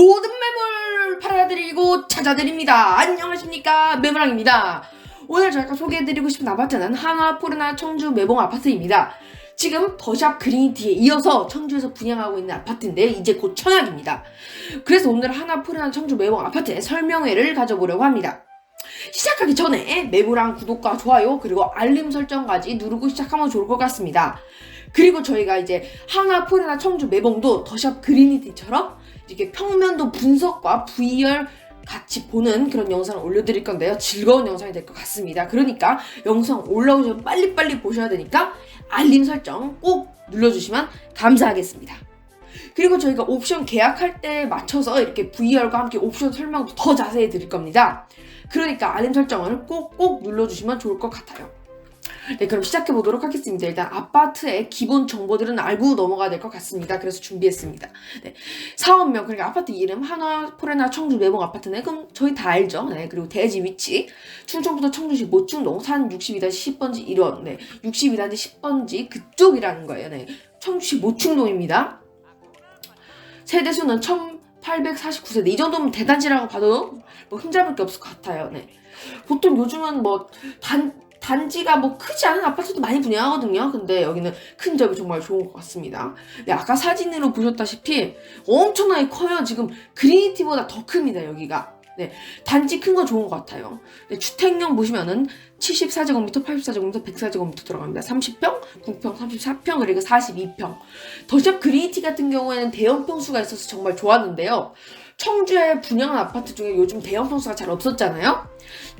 모든 매물 팔아드리고 찾아드립니다. 안녕하십니까 매물왕입니다. 오늘 저희가 소개해드리고 싶은 아파트는 하나 포르나 청주 매봉 아파트입니다. 지금 더샵 그린티에 이어서 청주에서 분양하고 있는 아파트인데 이제 곧 청약입니다. 그래서 오늘 하나 포르나 청주 매봉 아파트의 설명회를 가져보려고 합니다. 시작하기 전에 매물랑 구독과 좋아요 그리고 알림 설정까지 누르고 시작하면 좋을 것 같습니다. 그리고 저희가 이제 하나 포르나 청주 매봉도 더샵 그린이티처럼 이렇게 평면도 분석과 VR 같이 보는 그런 영상을 올려드릴 건데요. 즐거운 영상이 될 것 같습니다. 그러니까 영상 올라오기 전 빨리빨리 보셔야 되니까 알림 설정 꼭 눌러주시면 감사하겠습니다. 그리고 저희가 옵션 계약할 때 맞춰서 이렇게 VR과 함께 옵션 설명도 더 자세히 드릴 겁니다. 그러니까 알림 설정을 꼭꼭 눌러주시면 좋을 것 같아요. 네, 그럼 시작해 보도록 하겠습니다. 일단 아파트의 기본 정보들은 알고 넘어가야 될 것 같습니다. 그래서 준비했습니다. 네, 사업명, 그러니까 아파트 이름, 한화, 포레나, 청주, 매봉 아파트네. 그럼 저희 다 알죠. 네, 그리고 대지 위치, 충청부터 청주시 모충동, 산 62-10번지 1원, 네, 62-10번지 그쪽이라는 거예요. 네, 청주시 모충동입니다. 세대수는 1849세대. 이 정도면 대단지라고 봐도 뭐 흠잡을 게 없을 것 같아요. 네. 보통 요즘은 뭐 단, 단지가 뭐 크지 않은 아파트도 많이 분양하거든요. 근데 여기는 큰 점이 정말 좋은 것 같습니다. 네, 아까 사진으로 보셨다시피 엄청나게 커요. 지금 그리니티보다 더 큽니다. 여기가. 네, 단지 큰 거 좋은 것 같아요. 네, 주택용 보시면은 74제곱미터, 84제곱미터, 104제곱미터 들어갑니다. 30평, 9평, 34평, 그리고 42평. 더샵 그리니티 같은 경우에는 대형 평수가 있어서 정말 좋았는데요. 청주에 분양한 아파트 중에 요즘 대형 평수가 잘 없었잖아요.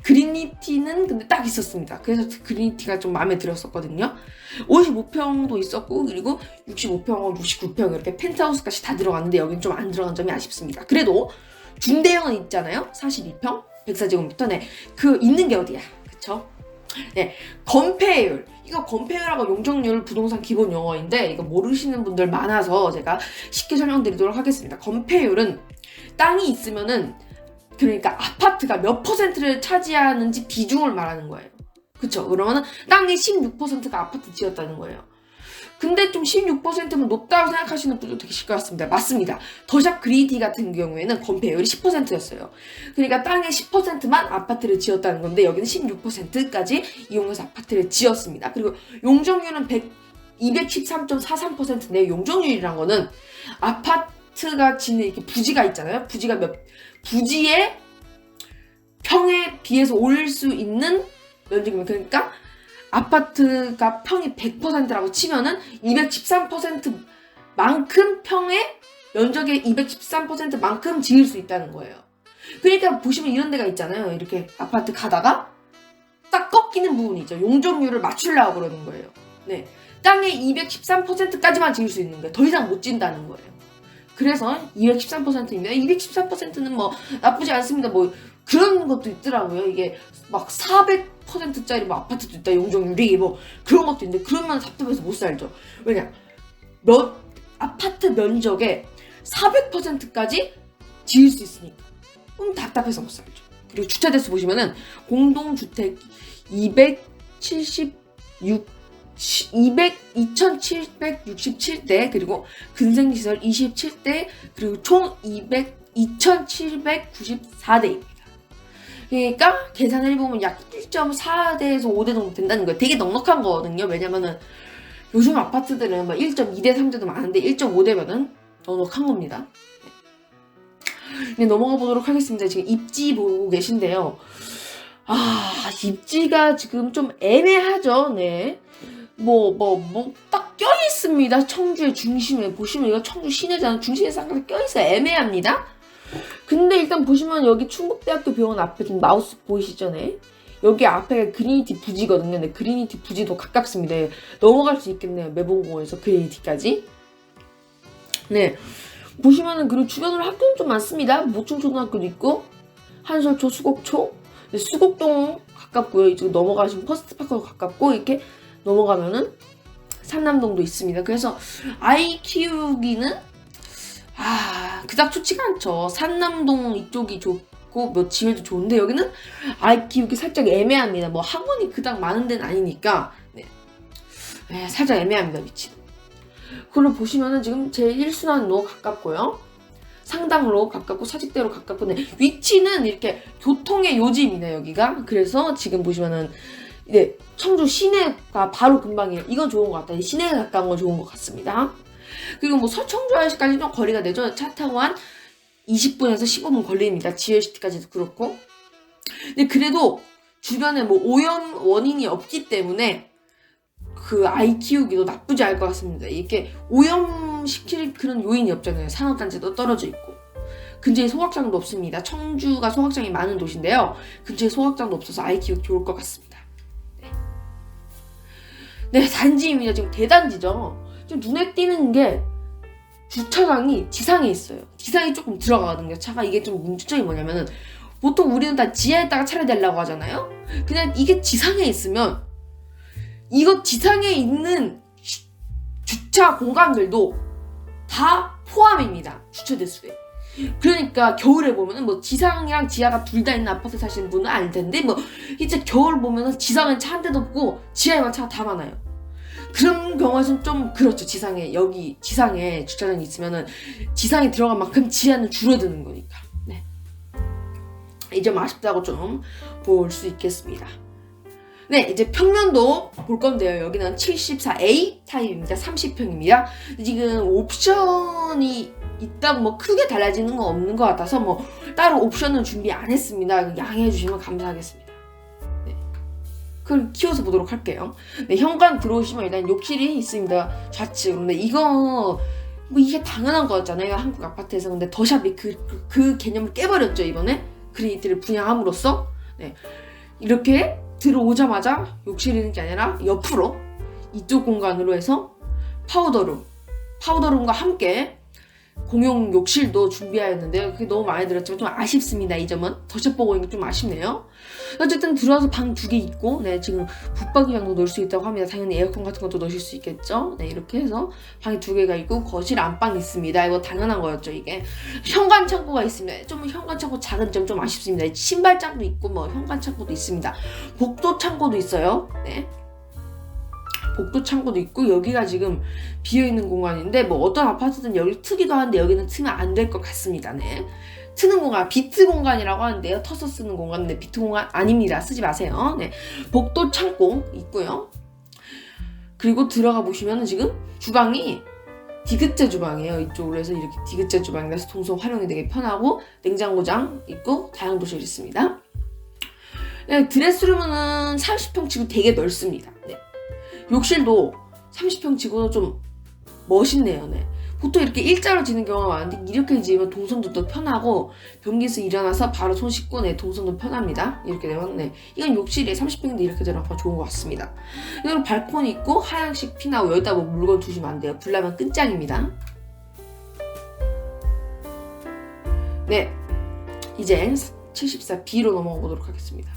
그리니티는 근데 딱 있었습니다. 그래서 그리니티가 좀 마음에 들었었거든요. 55평도 있었고 그리고 65평, 69평 이렇게 펜트하우스까지 다 들어갔는데 여기는 좀안 들어간 점이 아쉽습니다. 그래도 중대형은 있잖아요. 42평, 104제곱미터. 네, 그 있는 게 어디야? 그쵸? 네, 건폐율. 이거 건폐율하고 용적률 부동산 기본 용어인데 이거 모르시는 분들 많아서 제가 쉽게 설명드리도록 하겠습니다. 건폐율은 땅이 있으면은 그러니까 아파트가 몇 퍼센트를 차지하는지 비중을 말하는 거예요. 그쵸? 그러면은 땅의 16%가 아파트 지었다는 거예요. 근데 좀 16%면 높다고 생각하시는 분도 계실 것 같습니다. 맞습니다. 더샵 그리디 같은 경우에는 건폐율이 10%였어요. 그러니까 땅의 10%만 아파트를 지었다는 건데 여기는 16%까지 이용해서 아파트를 지었습니다. 그리고 용적률은 100, 213.43%인데 용적률이란 거는 아파트 가 짓는 이렇게 부지가 있잖아요. 부지가 몇 부지의 평에 비해서 올수 있는 면적이면 그러니까 아파트가 평이 100%라고 치면은 213%만큼 평의 면적의 213%만큼 지을 수 있다는 거예요. 그러니까 보시면 이런 데가 있잖아요. 이렇게 아파트 가다가 딱 꺾이는 부분이 있죠. 용적률을 맞추려고 그러는 거예요. 네. 땅의 213%까지만 지을 수 있는 거예요. 더 이상 못 진다는 거예요. 그래서 213%입니다. 213%는 뭐 나쁘지 않습니다. 뭐 그런 것도 있더라고요. 이게 막 400%짜리 뭐 아파트도 있다. 용적률이 뭐 그런 것도 있는데 그러면 답답해서 못 살죠. 왜냐? 몇 아파트 면적의 400%까지 지을 수 있으니까. 그럼 답답해서 못 살죠. 그리고 주차 대수 보시면은 공동주택 276 200, 2767대 그리고 근생시설 27대 그리고 총 200, 2794대입니다. 그러니까 계산을 해보면 약 1.4대에서 5대 정도 된다는 거예요. 되게 넉넉한 거거든요. 왜냐면은 요즘 아파트들은 막 1.2대, 3대도 많은데 1.5대면은 넉넉한 겁니다. 네, 넘어가 보도록 하겠습니다. 지금 입지 보고 계신데요. 아, 입지가 지금 좀 애매하죠. 네. 뭐, 뭐, 뭐, 딱 껴있습니다. 청주의 중심에. 보시면 이거 청주 시내잖아. 중심에 쌍까지 껴있어. 애매합니다. 근데 일단 보시면 여기 충북대학교 병원 앞에 지금 마우스 보이시죠? 네. 여기 앞에 그리니티 부지거든요. 네, 그리니티 부지도 가깝습니다. 네, 넘어갈 수 있겠네요. 매봉공원에서 그리니티까지. 네. 보시면은 그리고 주변으로 학교는 좀 많습니다. 모충초등학교도 있고 한솔초, 수곡초, 네, 수곡동 가깝고요. 이쪽 넘어가시면 퍼스트파크도 가깝고 이렇게 넘어가면은 삼남동도 있습니다. 그래서 아이 키우기는 아 그닥 좋지가 않죠. 삼남동 이쪽이 좋고 뭐 지혜도 좋은데 여기는 아이 키우기 살짝 애매합니다. 뭐 학원이 그닥 많은 데는 아니니까 네. 네, 살짝 애매합니다 위치는. 그걸로 보시면은 지금 제 1순환로 가깝고요. 상당로 가깝고 사직대로 가깝고 네, 위치는 이렇게 교통의 요지입니다 여기가 그래서 지금 보시면은 네 청주 시내가 바로 근방이에요 이건 좋은 것 같아요 시내에 가까운 건 좋은 것 같습니다 그리고 뭐 서청주까지 좀 거리가 되죠 차 타고 한 20분에서 15분 걸립니다 지열시티까지도 그렇고 근데 그래도 주변에 뭐 오염 원인이 없기 때문에 그 아이 키우기도 나쁘지 않을 것 같습니다. 이게 오염시킬 그런 요인이 없잖아요. 산업단지도 떨어져 있고. 근처에 소각장도 없습니다. 청주가 소각장이 많은 도시인데요. 근처에 소각장도 없어서 아이 키우기 좋을 것 같습니다. 네, 네 단지입니다. 지금 대단지죠. 좀 눈에 띄는 게 주차장이 지상에 있어요. 지상이 조금 들어가거든요. 차가 이게 좀 문제점이 뭐냐면은 보통 우리는 다 지하에다가 차를 대려고 하잖아요. 그냥 이게 지상에 있으면 이거 지상에 있는 주- 주차 공간들도 다 포함입니다. 주차 대수에. 그러니까 겨울에 보면은 뭐 지상이랑 지하가 둘 다 있는 아파트 사시는 분은 알 텐데 뭐 이제 겨울 보면은 지상엔 차 한 대도 없고 지하에만 차가 다 많아요. 그런 경우에는 좀 그렇죠. 지상에 여기 지상에 주차장이 있으면은 지상에 들어간 만큼 지하는 줄어드는 거니까. 네. 이 점 아쉽다고 좀 볼 수 있겠습니다. 네, 이제 평면도 볼 건데요. 여기는 74A 타입입니다. 30평입니다. 지금 옵션이 있다고 뭐 크게 달라지는 건 없는 것 같아서 뭐 따로 옵션은 준비 안 했습니다. 양해해 주시면 감사하겠습니다. 네. 그럼 키워서 보도록 할게요. 네, 현관 들어오시면 일단 욕실이 있습니다. 좌측. 근데 이거 뭐 이게 당연한 거였잖아요. 한국 아파트에서. 근데 더샵이 그, 그, 그 개념을 깨버렸죠, 이번에. 그레이트를 분양함으로써. 네. 이렇게 들어오자마자 욕실 있는 게 아니라 옆으로 이쪽 공간으로 해서 파우더룸, 파우더룸과 함께 공용 욕실도 준비하였는데요. 그게 너무 마음에 들었지만 좀 아쉽습니다. 이 점은 더샵 보고 있는 게 좀 아쉽네요. 어쨌든 들어와서 방 두 개 있고, 네 지금 붙박이장도 넣을 수 있다고 합니다. 당연히 에어컨 같은 것도 넣으실 수 있겠죠. 네 이렇게 해서 방이 두 개가 있고 거실 안방 있습니다. 이거 당연한 거였죠 이게. 현관 창고가 있습니다. 좀 현관 창고 작은 점 좀 아쉽습니다. 신발장도 있고 뭐 현관 창고도 있습니다. 복도 창고도 있어요. 네. 복도 창고도 있고 여기가 지금 비어 있는 공간인데 뭐 어떤 아파트든 여기 트기도 하는데 여기는 트면 안 될 것 같습니다. 네. 트는 공간 비트 공간이라고 하는데요. 터서 쓰는 공간인데 비트 공간 아닙니다. 쓰지 마세요. 네. 복도 창고 있고요. 그리고 들어가 보시면은 지금 주방이 디귿자 주방이에요. 이쪽으로 해서 이렇게 디귿자 주방이라서 동선 활용이 되게 편하고 냉장고장 있고 다용도실 있습니다. 네, 드레스룸은 30평 치고 되게 넓습니다. 네. 욕실도 30평 치고는 좀 멋있네요. 네. 보통 이렇게 일자로 지는 경우가 많은데 이렇게 지으면 동선도 더 편하고 변기에서 일어나서 바로 손 씻고 네, 동선도 편합니다. 이렇게 되면 네. 이건 욕실에 30평인데 이렇게 들어가면 좋은 것 같습니다. 그리고 발코니 있고 하얀색 피나고 여기다 뭐 물건 두시면 안 돼요. 불나면 끝장입니다. 네. 이제 74B로 넘어가 보도록 하겠습니다.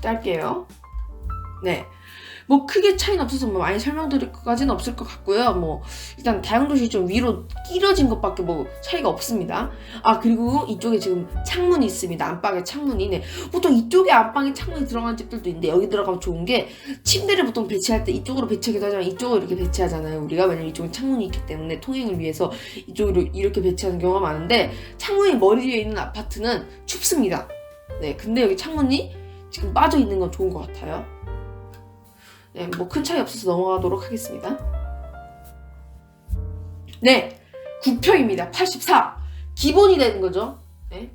짧게요. 네. 뭐 크게 차이는 없어서 뭐 많이 설명드릴 것까지는 없을 것 같고요. 뭐 일단 다용도실 좀 위로 끼러진 것밖에 뭐 차이가 없습니다. 아 그리고 이쪽에 지금 창문이 있습니다. 안방에 창문이 네. 보통 이쪽에 안방에 창문이 들어간 집들도 있는데 여기 들어가면 좋은 게 침대를 보통 배치할 때 이쪽으로 배치하기도 하지만 이쪽으로 이렇게 배치하잖아요. 우리가 왜냐면 이쪽에 창문이 있기 때문에 통행을 위해서 이쪽으로 이렇게 배치하는 경우가 많은데 창문이 머리 위에 있는 아파트는 춥습니다. 네. 근데 여기 창문이 지금 빠져 있는 건 좋은 것 같아요. 네, 뭐 큰 차이 없어서 넘어가도록 하겠습니다. 네, 9평입니다. 84. 기본이 되는 거죠. 네.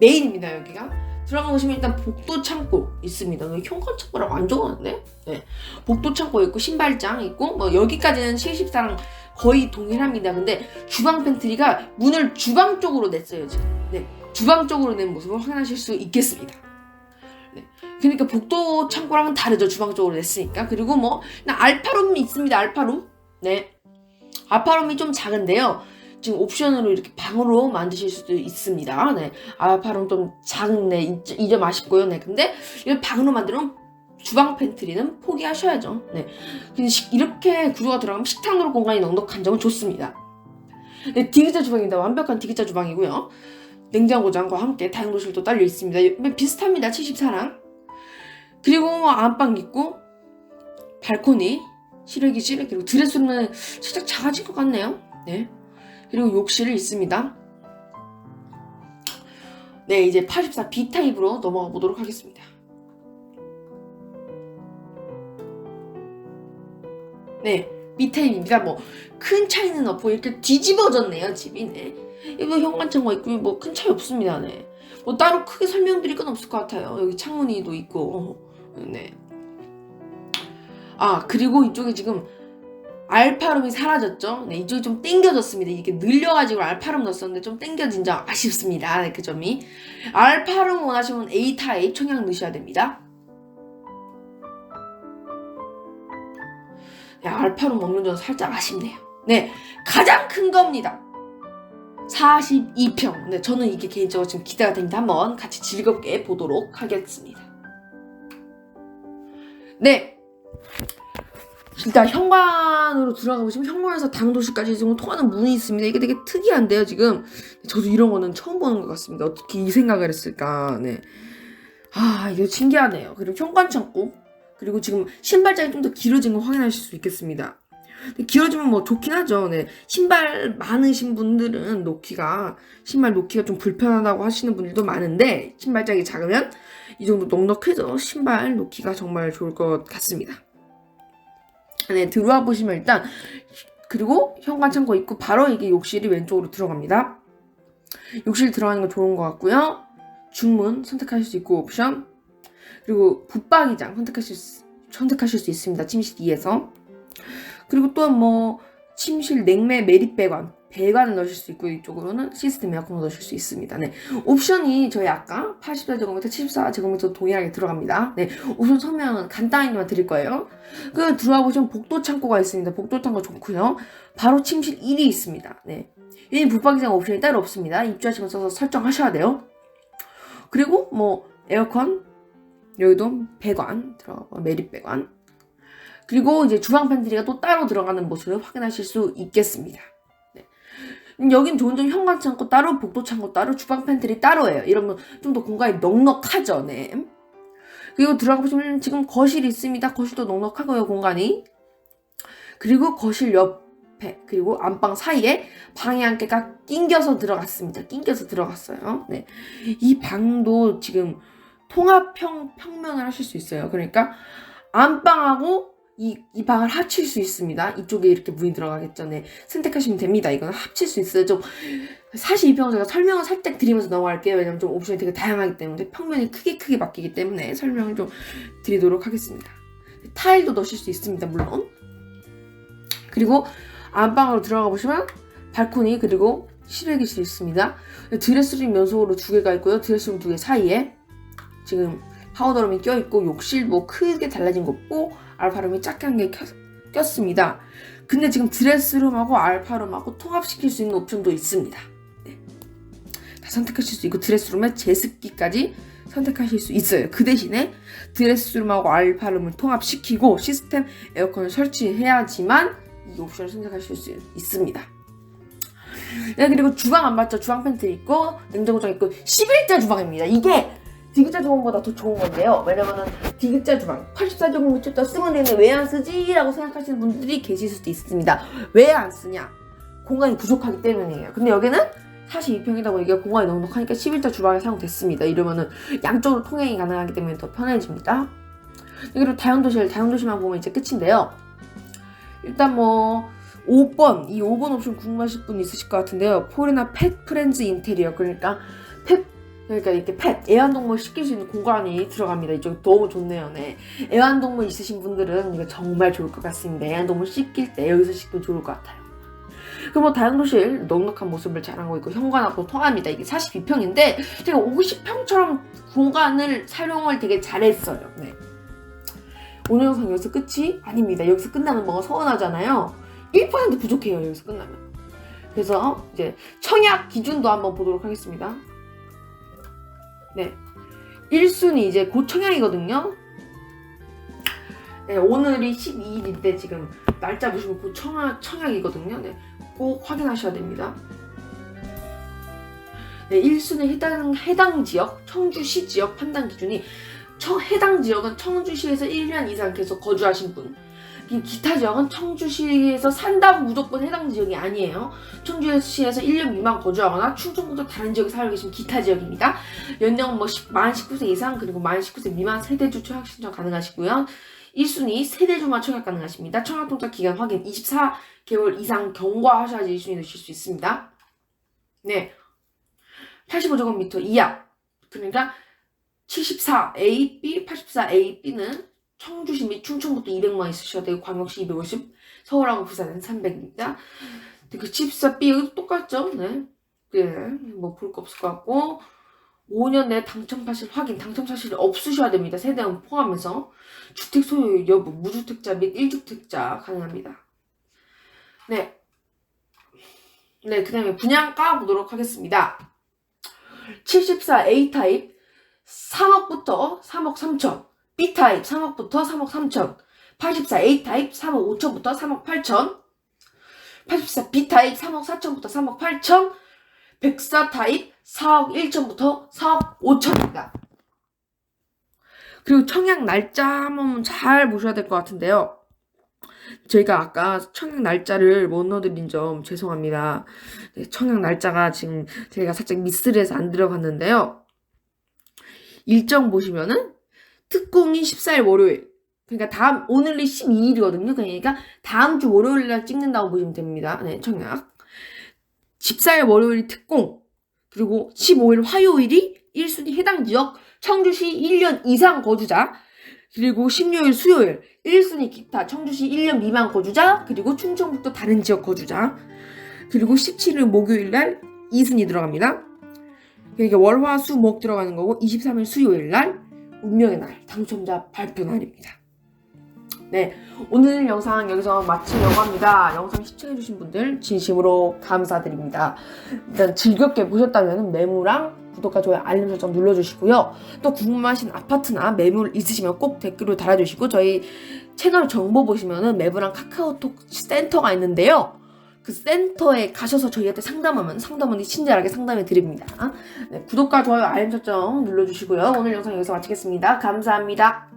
메인입니다, 여기가. 들어가 보시면 일단 복도 창고 있습니다. 현관 창고라고 안 적어놨네? 네. 복도 창고 있고, 신발장 있고, 뭐, 여기까지는 74랑 거의 동일합니다. 근데 주방 팬트리가 문을 주방 쪽으로 냈어요, 지금. 네. 주방 쪽으로 낸 모습을 확인하실 수 있겠습니다. 그러니까 복도 창고랑은 다르죠 주방 쪽으로 냈으니까. 그리고 뭐 알파룸이 있습니다 알파룸. 네. 알파룸이 좀 작은데요. 지금 옵션으로 이렇게 방으로 만드실 수도 있습니다. 네. 알파룸 좀 작네 이점 아쉽고요. 네. 근데 이걸 방으로 만들면 주방 팬트리는 포기하셔야죠. 네. 근데 식- 이렇게 구조가 들어가면 식탁으로 공간이 넉넉한 점은 좋습니다. 네 디귿자 주방입니다. 완벽한 디귿자 주방이고요. 냉장고장과 함께 다용도실도 딸려 있습니다. 비슷합니다. 74랑 그리고 뭐 안방 있고 발코니 실외기실 그리고 드레스룸은 살짝 작아진 것 같네요. 네. 그리고 욕실이 있습니다. 네, 이제 84 B 타입으로 넘어가 보도록 하겠습니다. 네, B 타입입니다. 뭐 큰 차이는 없고 이렇게 뒤집어졌네요, 집이. 네. 이거 현관창고 있고 뭐 큰 차이 없습니다. 네. 뭐 따로 크게 설명드릴 건 없을 것 같아요. 여기 창문이도 있고. 네. 아, 그리고 이쪽에 지금 알파룸이 사라졌죠? 네, 이쪽이 좀 땡겨졌습니다. 이게 늘려가지고 알파룸 넣었었는데 좀 땡겨진 점 아쉽습니다. 네, 그 점이. 알파룸 원하시면 A타입 청약 넣으셔야 됩니다. 네, 알파룸 없는 점 살짝 아쉽네요. 네, 가장 큰 겁니다. 42평. 네, 저는 이게 개인적으로 지금 기대가 됩니다. 한번 같이 즐겁게 보도록 하겠습니다. 네. 일단 현관으로 들어가 보시면 현관에서 당도실까지 지금 통하는 문이 있습니다. 이게 되게 특이한데요, 지금. 저도 이런 거는 처음 보는 것 같습니다. 어떻게 이 생각을 했을까. 네. 아, 이거 신기하네요. 그리고 현관 창고. 그리고 지금 신발장이 좀 더 길어진 거 확인하실 수 있겠습니다. 길어지면 뭐 좋긴 하죠. 네. 신발 많으신 분들은 놓기가, 신발 놓기가 좀 불편하다고 하시는 분들도 많은데, 신발장이 작으면 이 정도 넉넉해서 신발 놓기가 정말 좋을 것 같습니다. 네, 들어와 보시면 일단, 그리고 현관 창고 있고, 바로 이게 욕실이 왼쪽으로 들어갑니다. 욕실 들어가는 거 좋은 것 같고요. 중문 선택하실 수 있고, 옵션. 그리고 붙박이장 선택하실 수, 선택하실 수 있습니다. 침실 2에서. 그리고 또뭐 침실 냉매 매립 배관 배관을 넣으실 수 있고 이쪽으로는 시스템 에어컨을 넣으실 수 있습니다. 네. 옵션이 저희 아까 84제곱미터, 74제곱미터 동일하게 들어갑니다. 네. 우선 설명은 간단히만 드릴 거예요. 그 들어와 보시면 복도 창고가 있습니다. 복도 창고 좋고요. 바로 침실 1이 있습니다. 네. 이 붙박이장 옵션이 따로 없습니다. 입주하시면서 설정하셔야 돼요. 그리고 뭐 에어컨 여기도 배관 들어가고 매립 배관 그리고 이제 주방 팬트리가 또 따로 들어가는 모습을 확인하실 수 있겠습니다. 여긴 좋은 점 현관 창고 따로, 복도 창고 따로, 주방 팬트리 따로예요. 이러면 좀 더 공간이 넉넉하죠, 네. 그리고 들어가 보시면 지금 거실이 있습니다. 거실도 넉넉하고요, 공간이. 그리고 거실 옆에, 그리고 안방 사이에 개가 낑겨서 들어갔습니다. 낑겨서 들어갔어요. 네. 이 방도 지금 통합형 평면을 하실 수 있어요. 그러니까 안방하고 이, 이 방을 합칠 수 있습니다. 이쪽에 이렇게 문이 들어가겠죠. 네. 선택하시면 됩니다. 이거는 합칠 수 있어요. 좀, 42평 제가 설명을 살짝 드리면서 넘어갈게요. 왜냐면 좀 옵션이 되게 다양하기 때문에 평면이 크게 크게 바뀌기 때문에 설명을 좀 드리도록 하겠습니다. 타일도 넣으실 수 있습니다. 물론. 그리고 안방으로 들어가 보시면 발코니 그리고 실외기실 있습니다. 드레스룸 연속으로 두 개가 있고요. 드레스룸 두 개 사이에 지금 파우더룸이 껴있고 욕실도 크게 달라진 거 없고 알파룸이 작게 한개 꼈습니다. 근데 지금 드레스룸하고 알파룸하고 통합시킬 수 있는 옵션도 있습니다. 네. 다 선택하실 수 있고 드레스룸에 제습기까지 선택하실 수 있어요. 그 대신에 드레스룸하고 알파룸을 통합시키고 시스템 에어컨을 설치해야지만 이 옵션을 선택하실 수 있습니다. 네, 그리고 주방 안 봤죠? 주방 팬트리 있고 냉장고장 있고 11자 주방입니다. 이게 디귿자 주방보다 더 좋은 건데요. 왜냐면은 디귿자 주방 84제곱미터 쓰면 되는데 왜 안 쓰지? 라고 생각하시는 분들이 계실 수도 있습니다. 왜 안 쓰냐? 공간이 부족하기 때문이에요. 근데 여기는 42평이다 보니까 공간이 넉넉하니까 11자 주방에 사용됐습니다. 이러면은 양쪽으로 통행이 가능하기 때문에 더 편해집니다. 그리고 다용도실, 다용도실만 보면 이제 끝인데요. 일단 뭐 5번, 이 5번 옵션 궁금하실 분 있으실 것 같은데요. 폴이나 펫 프렌즈 인테리어. 그러니까 펫 그러니까 이렇게 펫, 애완동물 시킬 수 있는 공간이 들어갑니다. 이쪽 너무 좋네요. 네. 애완동물 있으신 분들은 이거 정말 좋을 것 같습니다. 애완동물 씻길 때 여기서 씻으면 좋을 것 같아요. 그리고 뭐 다용도실 넉넉한 모습을 자랑하고 있고 현관하고 통합니다. 이게 42평인데 제가 50평처럼 공간을 사용을 되게 잘했어요. 네. 오늘 영상 여기서 끝이 아닙니다. 여기서 끝나면 뭔가 서운하잖아요. 1% 부족해요. 여기서 끝나면. 그래서 이제 청약 기준도 한번 보도록 하겠습니다. 네. 1순위 이제 곧 청약이거든요. 네, 오늘이 12일인데 지금 날짜 보시면 곧 청약, 청약이거든요. 네. 꼭 확인하셔야 됩니다. 네, 1순위 해당, 해당 지역, 청주시 지역 판단 기준이 청, 해당 지역은 청주시에서 1년 이상 계속 거주하신 분. 이 기타 지역은 청주시에서 산다고 무조건 해당 지역이 아니에요. 청주시에서 1년 미만 거주하거나 충청북도 다른 지역에 살고 계신 기타 지역입니다. 연령 뭐 10, 만 19세 이상 그리고 만 19세 미만 세대주 청약 신청 가능하시고요. 1순위 세대주만 청약 가능하십니다. 청약통장 기간 확인 24개월 이상 경과하셔야지 1순위 되실 수 있습니다. 네. 85제곱미터 이하. 그러니까 74A, B, 84A, B는 청주시 및 충청북도 200만 있으셔야 되고 광역시 250, 서울하고 부산은 300입니다. 그 74B 똑같죠? 네. 네. 뭐 볼 거 없을 것 같고 5년 내 당첨 사실 확인, 당첨 사실이 없으셔야 됩니다. 세대원 포함해서 주택 소유 여부, 무주택자 및 1주택자 가능합니다. 네. 네, 그 다음에 분양가 보도록 하겠습니다. 74A 타입 3억부터 3억 3천, B 타입 3억부터 3억 3천, 84A 타입 3억 5천부터 3억 8천, 84 B 타입 3억 4천부터 3억 8천, 104 타입 4억 1천부터 4억 5천입니다. 그리고 청약 날짜 한번 잘 보셔야 될 것 같은데요. 저희가 아까 청약 날짜를 못 넣어드린 점 죄송합니다. 네, 청약 날짜가 지금 제가 살짝 미스를 해서 안 들어갔는데요. 일정 보시면은 특공이 14일 월요일. 그러니까 다음 오늘이 12일이거든요. 그러니까 다음 주 월요일 날 찍는다고 보시면 됩니다. 네, 청약. 14일 월요일이 특공. 그리고 15일 화요일이 1순위 해당 지역 청주시 1년 이상 거주자. 그리고 16일 수요일 1순위 기타 청주시 1년 미만 거주자. 그리고 충청북도 다른 지역 거주자. 그리고 17일 목요일 날 2순위 들어갑니다. 그러니까 월화수목 들어가는 거고 23일 수요일 날 운명의 날 당첨자 발표 날입니다. 네 오늘 영상 여기서 마치려고 합니다. 영상 시청해주신 분들 진심으로 감사드립니다. 일단 즐겁게 보셨다면 메모랑 구독과 좋아요 알림 설정 눌러주시고요. 또 궁금하신 아파트나 매물 있으시면 꼭 댓글로 달아주시고 저희 채널 정보 보시면은 매부랑 카카오톡 센터가 있는데요. 그 센터에 가셔서 저희한테 상담하면 상담원이 친절하게 상담해 드립니다. 네, 구독과 좋아요 알림 설정 눌러주시고요. 오늘 영상 여기서 마치겠습니다. 감사합니다.